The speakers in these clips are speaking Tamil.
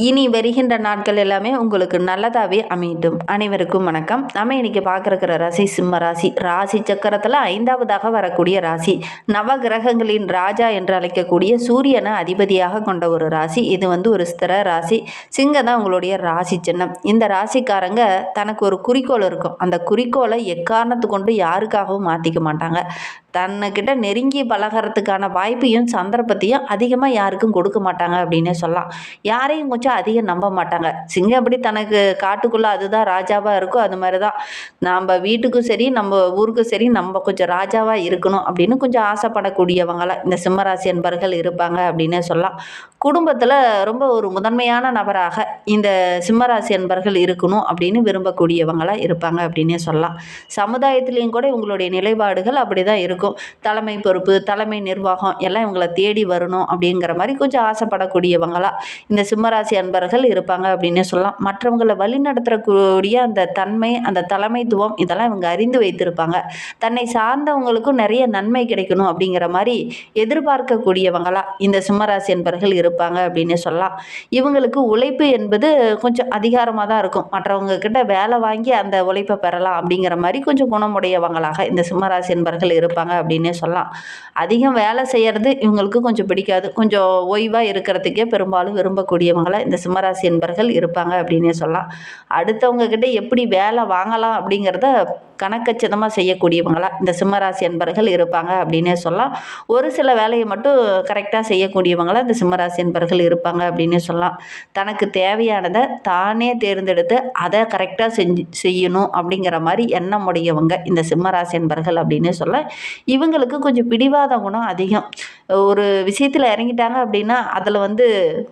இனி வருகின்ற நாட்கள் எல்லாமே உங்களுக்கு நல்லதாகவே அமையட்டும். அனைவருக்கும் வணக்கம். நம்ம இன்னைக்கு பார்க்குற ராசி சிம்ம ராசி. ராசி சக்கரத்தில் ஐந்தாவதாக வரக்கூடிய ராசி. நவ கிரகங்களின் ராஜா என்று அழைக்கக்கூடிய சூரியனை அதிபதியாக கொண்ட ஒரு ராசி. இது வந்து ஒரு ஸ்திர ராசி. சிங்கம் தான் உங்களுடைய ராசி சின்னம். இந்த ராசிக்காரங்க தனக்கு ஒரு குறிக்கோள் இருக்கும். அந்த குறிக்கோளை எக்காரணத்து கொண்டு யாருக்காகவும் மாற்றிக்க மாட்டாங்க. தன்னைக்கிட்ட நெருங்கி பழகிறதுக்கான வாய்ப்பையும் சந்தர்ப்பத்தையும் அதிகமாக யாருக்கும் கொடுக்க மாட்டாங்க அப்படின்னே சொல்லலாம். யாரையும் கொஞ்சம் அதிகம் நம்ப மாட்டாங்க. சிங்கம் எப்படி தனக்கு காட்டுக்குள்ளே அதுதான் ராஜாவாக இருக்கோ அது மாதிரி தான் நம்ம வீட்டுக்கும் சரி நம்ம ஊருக்கும் சரி நம்ம கொஞ்சம் ராஜாவாக இருக்கணும் அப்படின்னு கொஞ்சம் ஆசைப்படக்கூடியவங்களாம் இந்த சிம்மராசி என்பர்கள் இருப்பாங்க அப்படின்னே சொல்லலாம். குடும்பத்தில் ரொம்ப ஒரு முதன்மையான நபராக இந்த சிம்மராசி என்பர்கள் இருக்கணும் அப்படின்னு விரும்பக்கூடியவங்களாக இருப்பாங்க அப்படின்னே சொல்லலாம். சமுதாயத்துலேயும் கூட இவங்களுடைய நிலைப்பாடுகள் அப்படி தான் இருக்கும். தலைமை பொறுப்பு தலைமை நிர்வாகம் எல்லாம் இவங்களை தேடி வரணும் அப்படிங்கிற மாதிரி கொஞ்சம் ஆசைப்படக்கூடியவங்களா இந்த சிம்மராசி அன்பர்கள் இருப்பாங்க அப்படின்னு சொல்லலாம். மற்றவங்களை வழிநடத்தக்கூடிய அந்த தன்மை அந்த தலைமைத்துவம் இதெல்லாம் இவங்க அறிந்து வைத்திருப்பாங்க. தன்னை சார்ந்தவங்களுக்கும் நிறைய நன்மை கிடைக்கணும் அப்படிங்கிற மாதிரி எதிர்பார்க்கக்கூடியவங்களா இந்த சிம்மராசி என்பர்கள் இருப்பாங்க அப்படின்னு சொல்லலாம். இவங்களுக்கு உழைப்பு என்பது கொஞ்சம் அதிகாரமாக தான் இருக்கும். மற்றவங்க கிட்ட வேலை வாங்கி அந்த உழைப்பை பெறலாம் அப்படிங்கிற மாதிரி கொஞ்சம் குணமுடையவங்களாக இந்த சிம்மராசி என்பர்கள் இருப்பாங்க. அப்படின்னே சொல்லலாம். அதிகம் வேலை செய்கிறது இவங்களுக்கு கொஞ்சம் பிடிக்காது. கொஞ்சம் ஓய்வாக இருக்கிறதுக்கே பெரும்பாலும் விரும்பக்கூடியவங்களா இந்த சிம்மராசி என்பர்கள் இருப்பாங்க அப்படின்னே சொல்லலாம். அடுத்தவங்க கிட்ட எப்படி வேலை வாங்கலாம் அப்படிங்கிறத கணக்கச்சிதமாக செய்யக்கூடியவங்களா இந்த சிம்மராசி அன்பர்கள் இருப்பாங்க அப்படின்னே சொல்லலாம். ஒரு சில வேலையை மட்டும் கரெக்டாக செய்யக்கூடியவங்களா இந்த சிம்மராசி அன்பர்கள் இருப்பாங்க அப்படின்னே சொல்லலாம். தனக்கு தேவையானதை தானே தேர்ந்தெடுத்து அதை கரெக்டாக செஞ்சு செய்யணும் அப்படிங்கிற மாதிரி எண்ணம் உடையவங்க இந்த சிம்மராசி அன்பர்கள் அப்படின்னு சொல்ல. இவங்களுக்கு கொஞ்சம் பிடிவாத குணம் அதிகம். ஒரு விஷயத்தில் இறங்கிட்டாங்க அப்படின்னா அதில் வந்து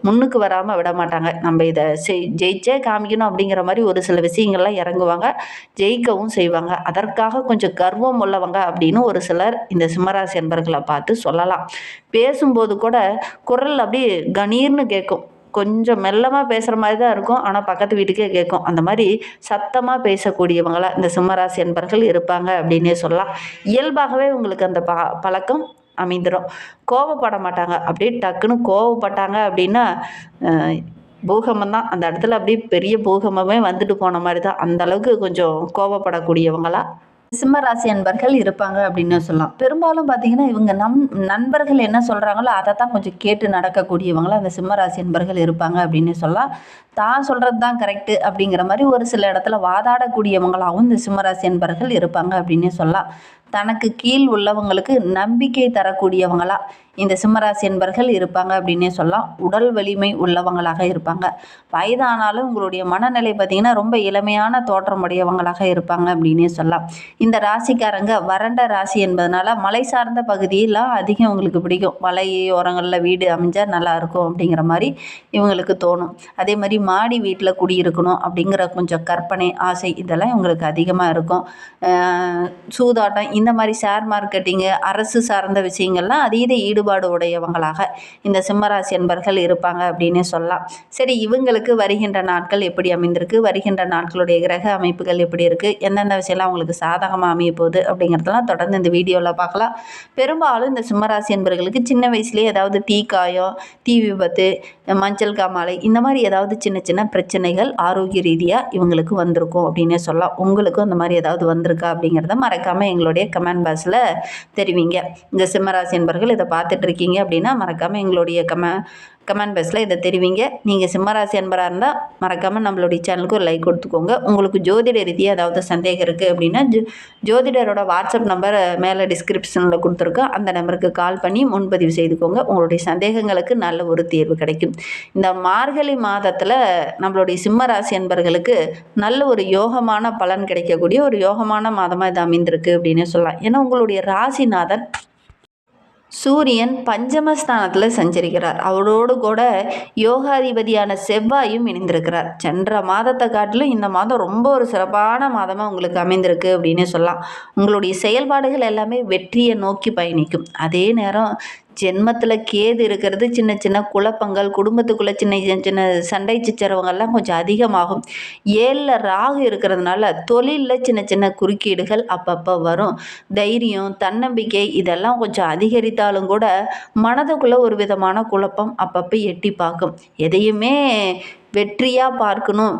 முன்னுக்கு வராமல் விட மாட்டாங்க. நம்ம இதை செய் ஜெயிச்சே காமிக்கணும் அப்படிங்கிற மாதிரி ஒரு சில விஷயங்கள்லாம் இறங்குவாங்க ஜெயிக்கவும் செய்வாங்க. அதற்காக கொஞ்சம் கர்வம் உள்ளவங்க அப்படின்னு ஒரு சிலர் இந்த சிம்மராசி என்பர்களை பார்த்து சொல்லலாம். பேசும்போது கூட குரல் அப்படியே கணீர்னு கேட்கும். கொஞ்சம் மெல்லமாக பேசுகிற மாதிரி தான் இருக்கும் ஆனால் பக்கத்து வீட்டுக்கே கேட்கும். அந்த மாதிரி சத்தமாக பேசக்கூடியவங்களாக இந்த சிம்மராசி என்பர்கள் இருப்பாங்க அப்படின்னே சொல்லலாம். இயல்பாகவே உங்களுக்கு அந்த ப பழக்கம் அமைந்துடும் கோவப்பட மாட்டாங்க. அப்படியே டக்குன்னு கோவப்பட்டாங்க அப்படின்னா பூகம்பம் தான். அந்த இடத்துல அப்படியே பெரிய பூகம்பமே வந்துட்டு போன மாதிரி தான். அந்த அளவுக்கு கொஞ்சம் கோவப்படக்கூடியவங்களா? சிம்மராசி அன்பர்கள் இருப்பாங்க அப்படின்னு சொல்லலாம். பெரும்பாலும் பார்த்தீங்கன்னா இவங்க நம் நண்பர்கள் என்ன சொல்கிறாங்களோ அதை தான் கொஞ்சம் கேட்டு நடக்கக்கூடியவங்களாம் அந்த சிம்மராசி அன்பர்கள் இருப்பாங்க அப்படின்னு சொல்லலாம். தான் சொல்கிறது தான் கரெக்டு அப்படிங்கிற மாதிரி ஒரு சில இடத்துல வாதாடக்கூடியவங்களாகவும் இந்த சிம்மராசி அன்பர்கள் இருப்பாங்க அப்படின்னு சொல்லலாம். தனக்கு கீழ் உள்ளவங்களுக்கு நம்பிக்கை தரக்கூடியவங்களா? இந்த சிம்மராசி என்பர்கள் இருப்பாங்க அப்படின்னே சொல்லலாம். உடல் வலிமை உள்ளவங்களாக இருப்பாங்க. வயதானாலும் உங்களுடைய மனநிலை பார்த்திங்கன்னா ரொம்ப இளமையான தோற்றம் உடையவங்களாக இருப்பாங்க அப்படின்னே சொல்லலாம். இந்த ராசிக்காரங்க வறண்ட ராசி என்பதனால மலை சார்ந்த பகுதியெல்லாம் அதிகம் உங்களுக்கு பிடிக்கும். மலை ஓரங்களில் வீடு அமைஞ்சால் நல்லாயிருக்கும் அப்படிங்கிற மாதிரி இவங்களுக்கு தோணும். அதே மாதிரி மாடி வீட்டில் குடியிருக்கணும் அப்படிங்கிற கொஞ்சம் கற்பனை ஆசை இதெல்லாம் இவங்களுக்கு அதிகமாக இருக்கும். சூதாட்டம் இந்த இந்த மாதிரி ஷேர் மார்க்கெட்டிங்கு அரசு சார்ந்த விஷயங்கள்லாம் அதீத ஈடுபாடு ஈடுபாடு உடையவங்களாக இந்த சிம்மராசி என்பர்கள் இருப்பாங்க அப்படின்னு சொல்லலாம். சரி இவங்களுக்கு வருகின்ற நாட்கள் எப்படி அமைந்திருக்கு? வருகின்ற நாட்களுடைய கிரக அமைப்புகள் எப்படி இருக்குது எந்தெந்த விஷயம்லாம் அவங்களுக்கு சாதகமாக அமைய போகுது அப்படிங்கிறதெல்லாம் தொடர்ந்து இந்த வீடியோவில் பார்க்கலாம். பெரும்பாலும் இந்த சிம்மராசி என்பர்களுக்கு சின்ன வயசுலேயே ஏதாவது தீ காயம் தீ விபத்து மஞ்சள் காமாலை இந்த மாதிரி ஏதாவது சின்ன சின்ன பிரச்சனைகள் ஆரோக்கிய ரீதியாக இவங்களுக்கு வந்திருக்கும் அப்படின்னு சொல்லலாம். உங்களுக்கும் அந்த மாதிரி ஏதாவது வந்திருக்கா அப்படிங்கிறத மறக்காமல் எங்களுடைய கமெண்ட் பாக்ஸில் தெரிவிங்க. இந்த சிம்மராசி என்பர்கள் இதை பார்த்துட்டு பார்த்துட்ருக்கீங்க அப்படின்னா மறக்காமல் எங்களுடைய கம கமெண்ட் பாக்ஸில் இதை தெரிவிங்க. நீங்கள் சிம்மராசி அன்பராக இருந்தால் மறக்காமல் நம்மளுடைய சேனலுக்கு ஒரு லைக் கொடுத்துக்கோங்க. உங்களுக்கு ஜோதிட ரீதியாக ஏதாவது சந்தேகம் இருக்குது அப்படின்னா ஜோ ஜோதிடரோட வாட்ஸ்அப் நம்பர் மேலே டிஸ்கிரிப்ஷனில் கொடுத்துருக்கோம். அந்த நம்பருக்கு கால் பண்ணி முன்பதிவு செய்துக்கோங்க. உங்களுடைய சந்தேகங்களுக்கு நல்ல ஒரு தீர்வு கிடைக்கும். இந்த மார்கழி மாதத்தில் நம்மளுடைய சிம்மராசி அன்பர்களுக்கு நல்ல ஒரு யோகமான பலன் கிடைக்கக்கூடிய ஒரு யோகமான மாதமாக இது அமைந்திருக்கு அப்படின்னு சொல்லலாம் ஏன்னா உங்களுடைய ராசிநாதன் சூரியன் பஞ்சமஸ்தானத்தில் சஞ்சரிக்கிறார். அவரோடு கூட யோகாதிபதியான செவ்வாயும் இணைந்திருக்கிறார். சென்ற மாதத்தை காட்டிலும் இந்த மாதம் ரொம்ப ஒரு சிறப்பான மாதமாக உங்களுக்கு அமைந்திருக்கு அப்படின்னு சொல்லலாம். உங்களுடைய செயல்பாடுகள் எல்லாமே வெற்றியை நோக்கி பயணிக்கும். அதே நேரம் ஜென்மத்தில் கேது இருக்கிறது சின்ன சின்ன குழப்பங்கள் குடும்பத்துக்குள்ளே சின்ன சின்ன சின்ன சண்டை சிச்சரவங்கள்லாம் கொஞ்சம் அதிகமாகும். ஏழில் ராகு இருக்கிறதுனால தொழிலில் சின்ன சின்ன குறுக்கீடுகள் அப்பப்போ வரும். தைரியம் தன்னம்பிக்கை இதெல்லாம் கொஞ்சம் அதிகரித்தாலும் கூட மனதுக்குள்ளே ஒரு விதமான குழப்பம் அப்பப்போ எட்டி பார்க்கும். எதையுமே வெற்றியாக பார்க்கணும்.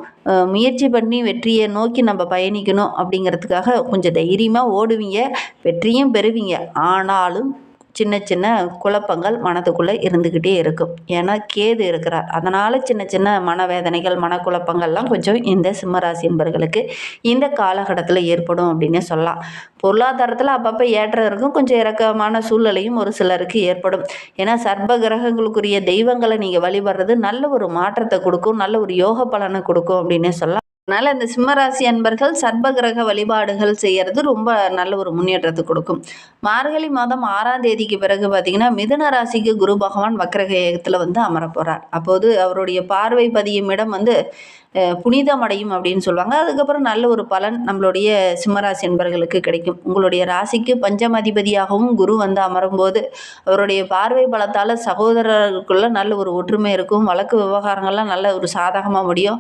முயற்சி பண்ணி வெற்றியை நோக்கி நம்ம பயணிக்கணும் அப்படிங்கிறதுக்காக கொஞ்சம் தைரியமாக ஓடுவீங்க வெற்றியும் பெறுவீங்க. ஆனாலும் சின்ன சின்ன குழப்பங்கள் மனதுக்குள்ளே இருந்துக்கிட்டே இருக்கும். ஏன்னா கேது இருக்கிறார். அதனால் சின்ன சின்ன மனவேதனைகள் மனக்குழப்பங்கள்லாம் கொஞ்சம் இந்த சிம்மராசி என்பர்களுக்கு இந்த காலகட்டத்தில் ஏற்படும் அப்படின்னு சொல்லலாம். பொருளாதாரத்தில் அப்பப்போ ஏற்றம் இருக்கும் கொஞ்சம் இறக்கமான சூழ்நிலையும் ஒரு சிலருக்கு ஏற்படும். ஏன்னா சர்ப்ப கிரகங்களுக்குரிய தெய்வங்களை நீங்கள் வழிபடுறது நல்ல ஒரு மாற்றத்தை கொடுக்கும் நல்ல ஒரு யோக பலனை கொடுக்கும் அப்படின்னு சொல்லலாம். அதனால் இந்த சிம்மராசி அன்பர்கள் சர்பகிரக வழிபாடுகள் செய்கிறது ரொம்ப நல்ல ஒரு முன்னேற்றத்தை கொடுக்கும். மார்கழி மாதம் ஆறாம் தேதிக்கு பிறகு பார்த்திங்கன்னா மிதுன ராசிக்கு குரு பகவான் வக்கரகத்தில் வந்து அமர போகிறார் அப்போது அவருடைய பார்வை பதியும் இடம் வந்து புனிதமடையும் அப்படின்னு சொல்லுவாங்க. அதுக்கப்புறம் நல்ல ஒரு பலன் நம்மளுடைய சிம்மராசி என்பர்களுக்கு கிடைக்கும். உங்களுடைய ராசிக்கு பஞ்சமதிபதியாகவும் குரு வந்து அமரும்போது அவருடைய பார்வை பலத்தால் சகோதரர்களுக்குள்ள நல்ல ஒரு ஒற்றுமை இருக்கும். வழக்கு விவகாரங்கள்லாம் நல்ல ஒரு சாதகமாக முடியும்.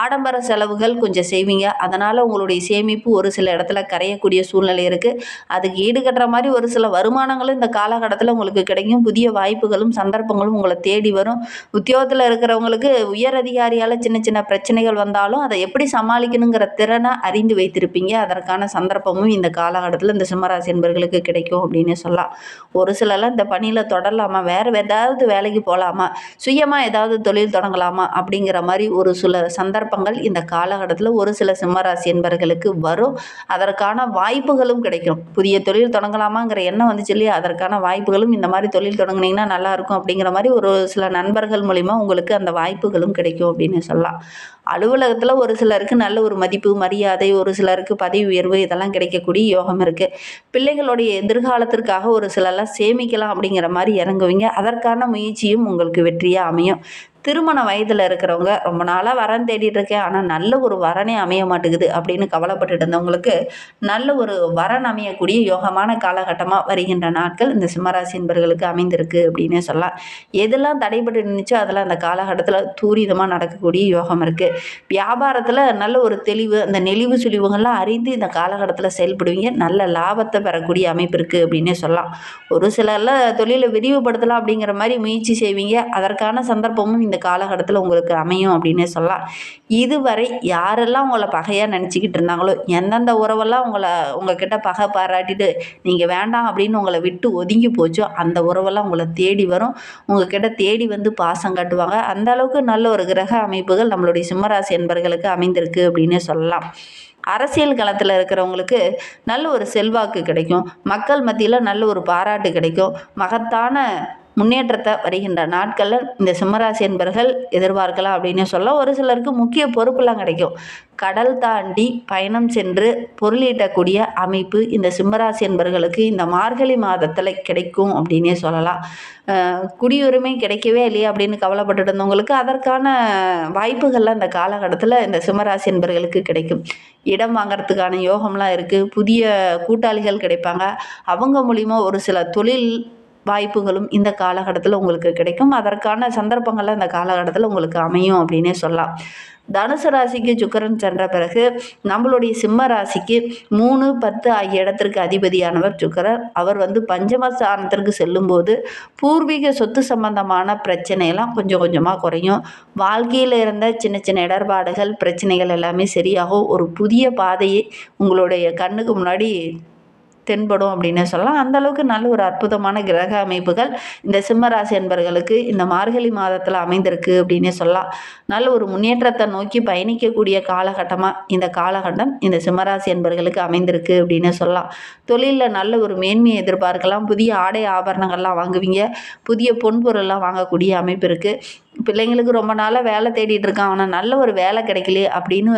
ஆடம்பர செலவுகள் கொஞ்சம் செய்வீங்க. அதனால் உங்களுடைய சேமிப்பு ஒரு சில இடத்துல கரையக்கூடிய சூழ்நிலை இருக்குது அதுக்கு ஈடுகட்டுற மாதிரி ஒரு சில வருமானங்களும் இந்த காலகட்டத்தில் உங்களுக்கு கிடைக்கும். புதிய வாய்ப்புகளும் சந்தர்ப்பங்களும் உங்களை தேடி வரும். உத்தியோகத்தில் இருக்கிறவங்களுக்கு உயர் அதிகாரியால் சின்ன சின்ன பிரச்சனை பிரச்சனைகள் வந்தாலும் அதை எப்படி சமாளிக்கணுங்கிற திறனை அறிந்து வைத்திருப்பீங்க. அதற்கான சந்தர்ப்பமும் இந்த காலகட்டத்தில் இந்த சிம்மராசி என்பர்களுக்கு கிடைக்கும் அப்படின்னு சொல்லலாம். ஒரு சிலர்லாம் இந்த பணியில் தொடரலாமா? வேறு ஏதாவது வேலைக்கு போகலாமா சுயமாக ஏதாவது தொழில் தொடங்கலாமா? அப்படிங்கிற மாதிரி ஒரு சில சந்தர்ப்பங்கள் இந்த காலகட்டத்தில் ஒரு சில சிம்மராசி என்பர்களுக்கு வரும். அதற்கான வாய்ப்புகளும் கிடைக்கும். புதிய தொழில் தொடங்கலாமாங்கிற எண்ணம் வந்துச்சு இல்லையா? அதற்கான வாய்ப்புகளும் இந்த மாதிரி தொழில் தொடங்கினீங்கன்னா நல்லாயிருக்கும் அப்படிங்கிற மாதிரி ஒரு சில நண்பர்கள் மூலிமா உங்களுக்கு அந்த வாய்ப்புகளும் கிடைக்கும் அப்படின்னு சொல்லலாம். அலுவலகத்தில் ஒரு சிலருக்கு நல்ல ஒரு மதிப்பு மரியாதை ஒரு சிலருக்கு பதவி உயர்வு இதெல்லாம் கிடைக்கக்கூடிய யோகம் இருக்குது பிள்ளைகளுடைய எதிர்காலத்திற்காக ஒரு சிலர்லாம் சேமிக்கலாம் அப்படிங்கிற மாதிரி இறங்குவீங்க. அதற்கான முயற்சியும் உங்களுக்கு வெற்றியாக அமையும். திருமண வயதில் இருக்கிறவங்க ரொம்ப நாளாக வரன் தேடிட்டு இருக்கேன். ஆனால் நல்ல ஒரு வரனே அமைய மாட்டேங்குது அப்படின்னு கவலைப்பட்டுட்டு இருந்தவங்களுக்கு நல்ல ஒரு வரன் அமையக்கூடிய யோகமான காலகட்டமாக வருகின்ற நாட்கள் இந்த சிம்மராசி என்பர்களுக்கு அமைந்திருக்கு அப்படின்னே சொல்லலாம். எதெல்லாம் தடைபட்டு நின்றுச்சோ அதெல்லாம் அந்த காலகட்டத்தில் தூரிதமாக நடக்கக்கூடிய யோகம் இருக்குது வியாபாரத்தில் நல்ல ஒரு தெளிவு அந்த நெளிவு சுழிவுகள்லாம் அறிந்து இந்த காலகட்டத்தில் செயல்படுவீங்க. நல்ல லாபத்தை பெறக்கூடிய அமைப்பு இருக்குது அப்படின்னே சொல்லலாம். ஒரு சிலரில் தொழிலை விரிவுபடுத்தலாம் அப்படிங்கிற மாதிரி முயற்சி செய்வீங்க. அதற்கான சந்தர்ப்பமும் இந்த காலகட்டத்தில் உங்களுக்கு அமையும் அப்படின்னே சொல்லலாம். இதுவரை யாரெல்லாம் உங்களை பகையாக நினச்சிக்கிட்டு இருந்தாங்களோ எந்தெந்த உறவெல்லாம் உங்களை உங்ககிட்ட பகை பாராட்டிட்டு நீங்கள் வேண்டாம் அப்படின்னு உங்களை விட்டு ஒதுங்கி போச்சோ அந்த உறவெல்லாம் உங்களை தேடி வரும். உங்ககிட்ட தேடி வந்து பாசம் காட்டுவாங்க. அந்த அளவுக்கு நல்ல ஒரு கிரக அமைப்புகள் நம்மளுடைய சிம்மராசி என்பர்களுக்கு அமைந்திருக்கு அப்படின்னே சொல்லலாம். அரசியல் களத்தில் இருக்கிறவங்களுக்கு நல்ல ஒரு செல்வாக்கு கிடைக்கும். மக்கள் மத்தியில் நல்ல ஒரு பாராட்டு கிடைக்கும். மகத்தான முன்னேற்றத்தை வருகின்ற நாட்களில் இந்த சிம்மராசி என்பர்கள் எதிர்பார்க்கலாம் அப்படின்னு சொல்ல ஒரு சிலருக்கு முக்கிய பொறுப்புலாம் கிடைக்கும். கடல் தாண்டி பயணம் சென்று பொருளீட்டக்கூடிய அமைப்பு இந்த சிம்மராசி என்பர்களுக்கு இந்த மார்கழி மாதத்தில் கிடைக்கும் அப்படின்னே சொல்லலாம். குடியுரிமை கிடைக்கவே இல்லையா அப்படின்னு கவலைப்பட்டு இருந்தவங்களுக்கு அதற்கான வாய்ப்புகள்லாம் இந்த காலகட்டத்தில் இந்த சிம்மராசி என்பர்களுக்கு கிடைக்கும். இடம் வாங்கிறதுக்கான யோகம்லாம் இருக்குது புதிய கூட்டாளிகள் கிடைப்பாங்க. அவங்க மூலிமா ஒரு சில தொழில் வாய்ப்புகளும் இந்த காலகட்டத்தில் உங்களுக்கு கிடைக்கும். அதற்கான சந்தர்ப்பங்கள்லாம் இந்த காலகட்டத்தில் உங்களுக்கு அமையும் அப்படின்னே சொல்லலாம். தனுசு ராசிக்கு சுக்கரன் சென்ற பிறகு நம்மளுடைய சிம்ம ராசிக்கு மூணு பத்து ஆகிய இடத்திற்கு அதிபதியானவர் சுக்கரர் அவர் வந்து பஞ்சமஸ்தானத்திற்கு செல்லும்போது பூர்வீக சொத்து சம்பந்தமான பிரச்சனையெல்லாம் கொஞ்சம் கொஞ்சமாக குறையும். வாழ்க்கையில் இருந்த சின்ன சின்ன இடர்பாடுகள் பிரச்சனைகள் எல்லாமே சரியாகும். ஒரு புதிய பாதையை உங்களுடைய கண்ணுக்கு முன்னாடி தென்படும் அப்படின்னு சொல்லலாம். அந்தளவுக்கு நல்ல ஒரு அற்புதமான கிரக அமைப்புகள் இந்த சிம்மராசி என்பர்களுக்கு இந்த மார்கழி மாதத்தில் அமைந்திருக்கு அப்படின்னே சொல்லலாம். நல்ல ஒரு முன்னேற்றத்தை நோக்கி பயணிக்கக்கூடிய காலகட்டமாக இந்த காலகட்டம் இந்த சிம்மராசி என்பர்களுக்கு அமைந்திருக்கு அப்படின்னு சொல்லலாம். தொழிலில் நல்ல ஒரு மேன்மையை எதிர்பார்க்கலாம். புதிய ஆடை ஆபரணங்கள்லாம் வாங்குவீங்க. புதிய பொன்பொருள்லாம் வாங்கக்கூடிய அமைப்பு இருக்குது பிள்ளைங்களுக்கு ரொம்ப நாளாக வேலை தேடிட்டு இருக்கான். ஆனால் நல்ல ஒரு வேலை கிடைக்கலையே அப்படின்னு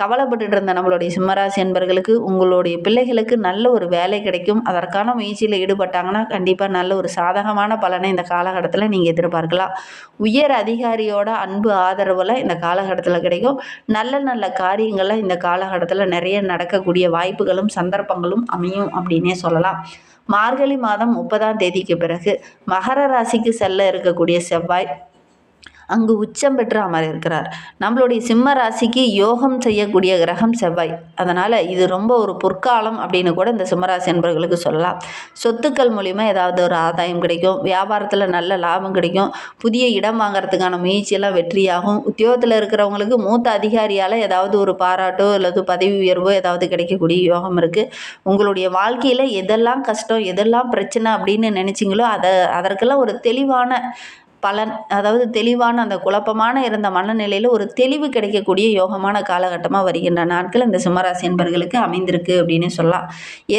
கவலைப்பட்டுட்டு இருந்த நம்மளுடைய சிம்மராசி என்பர்களுக்கு உங்களுடைய பிள்ளைகளுக்கு நல்ல ஒரு வேலை கிடைக்கும். அதற்கான முயற்சியில் ஈடுபட்டாங்கன்னா கண்டிப்பாக நல்ல ஒரு சாதகமான பலனை இந்த காலகட்டத்தில் நீங்கள் எதிர்பார்க்கலாம். உயர் அதிகாரியோட அன்பு ஆதரவில் இந்த காலகட்டத்தில் கிடைக்கும். நல்ல நல்ல காரியங்களை இந்த காலகட்டத்தில் நிறைய நடக்கக்கூடிய வாய்ப்புகளும் சந்தர்ப்பங்களும் அமையும் அப்படின்னே சொல்லலாம். மார்கழி மாதம் முப்பதாம் தேதிக்கு பிறகு மகர ராசிக்கு செல்ல இருக்கக்கூடிய செவ்வாய் அங்கு உச்சம் பெற்று அமர இருக்கிறார். நம்மளுடைய சிம்ம ராசிக்கு யோகம் செய்யக்கூடிய கிரகம் செவ்வாய். அதனால் இது ரொம்ப ஒரு பொற்காலம் அப்படின்னு கூட இந்த சிம்மராசி என்பவர்களுக்கு சொல்லலாம். சொத்துக்கள் மூலிமா ஏதாவது ஒரு ஆதாயம் கிடைக்கும். வியாபாரத்தில் நல்ல லாபம் கிடைக்கும். புதிய இடம் வாங்குறதுக்கான முயற்சியெல்லாம் வெற்றியாகும். உத்தியோகத்தில் இருக்கிறவங்களுக்கு மூத்த அதிகாரியால் ஏதாவது ஒரு பாராட்டோ அல்லது பதவி உயர்வோ ஏதாவது கிடைக்கக்கூடிய யோகம் இருக்குது உங்களுடைய வாழ்க்கையில் எதெல்லாம் கஷ்டம் எதெல்லாம் பிரச்சனை அப்படின்னு நினச்சிங்களோ அதை அதற்கெல்லாம் ஒரு தெளிவான பலன் அதாவது தெளிவான அந்த குழப்பமான இருந்த மனநிலையில் ஒரு தெளிவு கிடைக்கக்கூடிய யோகமான காலகட்டமாக வருகின்ற நாட்கள் இந்த சிம்மராசி என்பர்களுக்கு அமைந்திருக்கு அப்படின்னு சொல்லலாம்.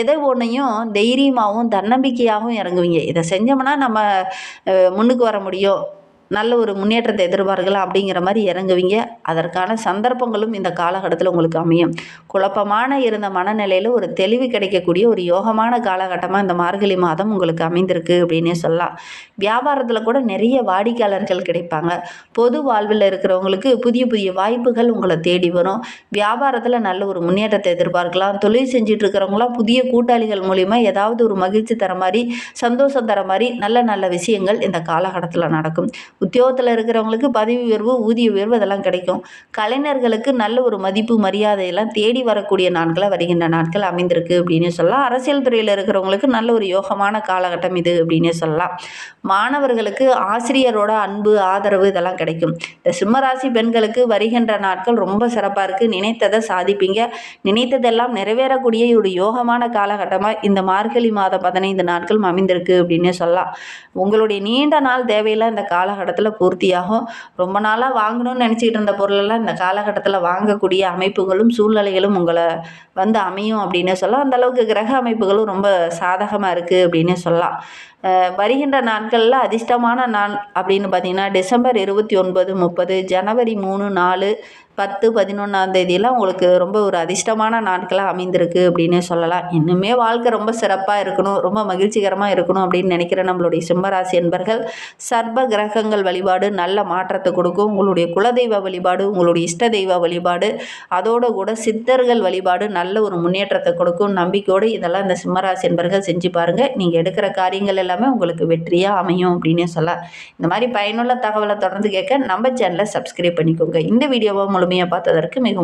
எதை ஒன்றையும் தைரியமாகவும் தன்னம்பிக்கையாகவும் இறங்குவீங்க. இதை செஞ்சோம்னா நம்ம முன்னுக்கு வர முடியும். நல்ல ஒரு முன்னேற்றத்தை எதிர்பார்க்கலாம் அப்படிங்கிற மாதிரி இறங்குவீங்க. அதற்கான சந்தர்ப்பங்களும் இந்த காலகட்டத்தில் உங்களுக்கு அமையும். குழப்பமான இருந்த மனநிலையில் ஒரு தெளிவு கிடைக்கக்கூடிய ஒரு யோகமான காலகட்டமாக இந்த மார்கழி மாதம் உங்களுக்கு அமைந்திருக்கு அப்படின்னே சொல்லலாம். வியாபாரத்தில் கூட நிறைய வாடிக்கையாளர்கள் கிடைப்பாங்க. பொது வாழ்வில் இருக்கிறவங்களுக்கு புதிய புதிய வாய்ப்புகள் உங்களை தேடி வரும். வியாபாரத்தில் நல்ல ஒரு முன்னேற்றத்தை எதிர்பார்க்கலாம். தொழில் செஞ்சுட்டு இருக்கிறவங்களாம் புதிய கூட்டாளிகள் மூலிமா ஏதாவது ஒரு மகிழ்ச்சி தர மாதிரி சந்தோஷம் தர மாதிரி நல்ல நல்ல விஷயங்கள் இந்த காலகட்டத்தில் நடக்கும். உத்தியோகத்தில் இருக்கிறவங்களுக்கு பதவி உயர்வு ஊதிய உயர்வு இதெல்லாம் கிடைக்கும். கலைஞர்களுக்கு நல்ல ஒரு மதிப்பு மரியாதையெல்லாம் தேடி வரக்கூடிய நாட்களாக வருகின்ற நாட்கள் அமைந்திருக்கு அப்படின்னு சொல்லலாம். அரசியல் துறையில் இருக்கிறவங்களுக்கு நல்ல ஒரு யோகமான காலகட்டம் இது அப்படின்னு சொல்லலாம். மாணவர்களுக்கு ஆசிரியரோட அன்பு ஆதரவு இதெல்லாம் கிடைக்கும். இந்த சிம்மராசி பெண்களுக்கு வருகின்ற நாட்கள் ரொம்ப சிறப்பாக இருக்குது நினைத்ததை சாதிப்பீங்க. நினைத்ததெல்லாம் நிறைவேறக்கூடிய ஒரு யோகமான காலகட்டமாக இந்த மார்கழி மாதம் பதினைந்து நாட்கள் அமைந்திருக்கு அப்படின்னு சொல்லலாம். உங்களுடைய நீண்ட நாள் தேவையில்லாம் இந்த காலகட்டம் காலகட்டத்தில் பூர்த்தியாகும். ரொம்ப நாளாக வாங்கணும்னு நினச்சிக்கிட்டு இருந்த பொருளெல்லாம் இந்த காலகட்டத்தில் வாங்கக்கூடிய அமைப்புகளும் சூழ்நிலைகளும் உங்களை வந்து அமையும் அப்படின்னு சொல்லலாம். அந்தளவுக்கு கிரக அமைப்புகளும் ரொம்ப சாதகமாக இருக்குது அப்படின்னு சொல்லலாம். வருகின்ற நாட்களில் அதிர்ஷ்டமான நாள் அப்படின்னு பார்த்தீங்கன்னா டிசம்பர் இருபத்தி ஒன்பது முப்பது ஜனவரி மூணு நாலு பத்து பதினொன்றாம் தேதியெல்லாம் உங்களுக்கு ரொம்ப ஒரு அதிர்ஷ்டமான நாட்களாக அமைந்திருக்கு அப்படின்னு சொல்லலாம். இன்னுமே வாழ்க்கை ரொம்ப சிறப்பாக இருக்கணும் ரொம்ப மகிழ்ச்சிகரமாக இருக்கணும் அப்படின்னு நினைக்கிற நம்மளுடைய சிம்மராசி என்பர்கள் சர்ப கிரகங்கள் வழிபாடு நல்ல மாற்றத்தை கொடுக்கும். உங்களுடைய குலதெய்வ வழிபாடு உங்களுடைய இஷ்ட தெய்வ வழிபாடு அதோடு கூட சித்தர்கள் வழிபாடு நல்ல ஒரு முன்னேற்றத்தை கொடுக்கும். நம்பிக்கையோடு இதெல்லாம் இந்த சிம்மராசி என்பர்கள் செஞ்சு பாருங்கள் நீங்கள் எடுக்கிற காரியங்கள் எல்லாமே உங்களுக்கு வெற்றியாக அமையும் அப்படின்னு சொல்லலாம். இந்த மாதிரி பயனுள்ள தகவலை தொடர்ந்து கேட்க நம்ம சேனலை சப்ஸ்கிரைப் பண்ணிக்கோங்க. இந்த வீடியோவை முழுமையாக பார்த்ததற்கு மிகவும்